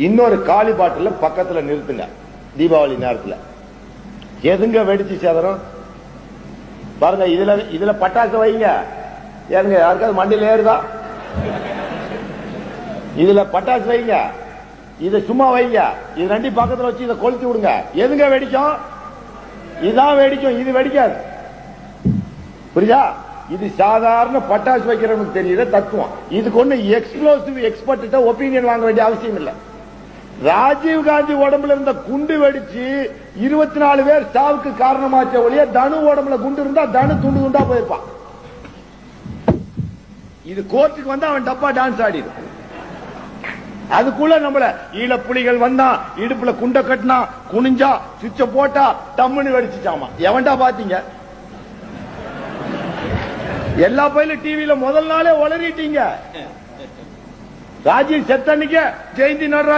இன்னொரு காலி பாட்டில பக்கத்துல நிறுத்துங்க. தீபாவளி நேரத்துல. எதுங்க வெடிச்சு சேதனம்? பாருங்க இதுல இதுல பட்டாசு வைங்க. ஏங்க யாருக்காவது மண்டியில் ஏறுதா? இதுல பட்டாசு வைங்க. இதை சும்மா வைங்க. இது ரெண்டி பக்கத்துல வச்சு இதை கொளுத்தி விடுங்க. எதுங்க வெடிக்கும் இதான் வெடிக்கும் இது வெடிக்காது. புரியுதா? இது சாதாரண பட்டாசு வைக்கிறவனுக்கு தெரியல தத்துவம். இதுக்கு ஒண்ணு எக்ஸ்ப்ளோசிவ் எக்ஸ்பர்ட் ஒப்பீனியன் வாங்க வேண்டிய அவசியம் இல்லை. ராஜீவ் காந்தி உடம்புல இருந்த குண்டு வெடிச்சு இருபத்தி நாலு பேர் சாவுக்கு காரணமாச்ச ஒழிய தனு உடம்புல குண்டு இருந்தா தனு துண்டு துண்டா போயிருப்பான். இது கோர்ட்டுக்கு வந்தா அவன் டப்பா டான்ஸ் ஆடிடும். அதுக்குள்ள நம்மள ஈழ புலிகள் வந்தா இடுப்புல குண்ட கட்டினா குனிஞ்சா சுவிட்ச போட்டா டம்முன்னு வெடிச்சுச்சாமா. எவன்டா பாத்தீங்க? எல்லா பயிலும் டிவியில முதல் நாளே உளறிட்டீங்க. ராஜீவ் செத்தன்னைக்கு ஜெயந்தி நடராஜ்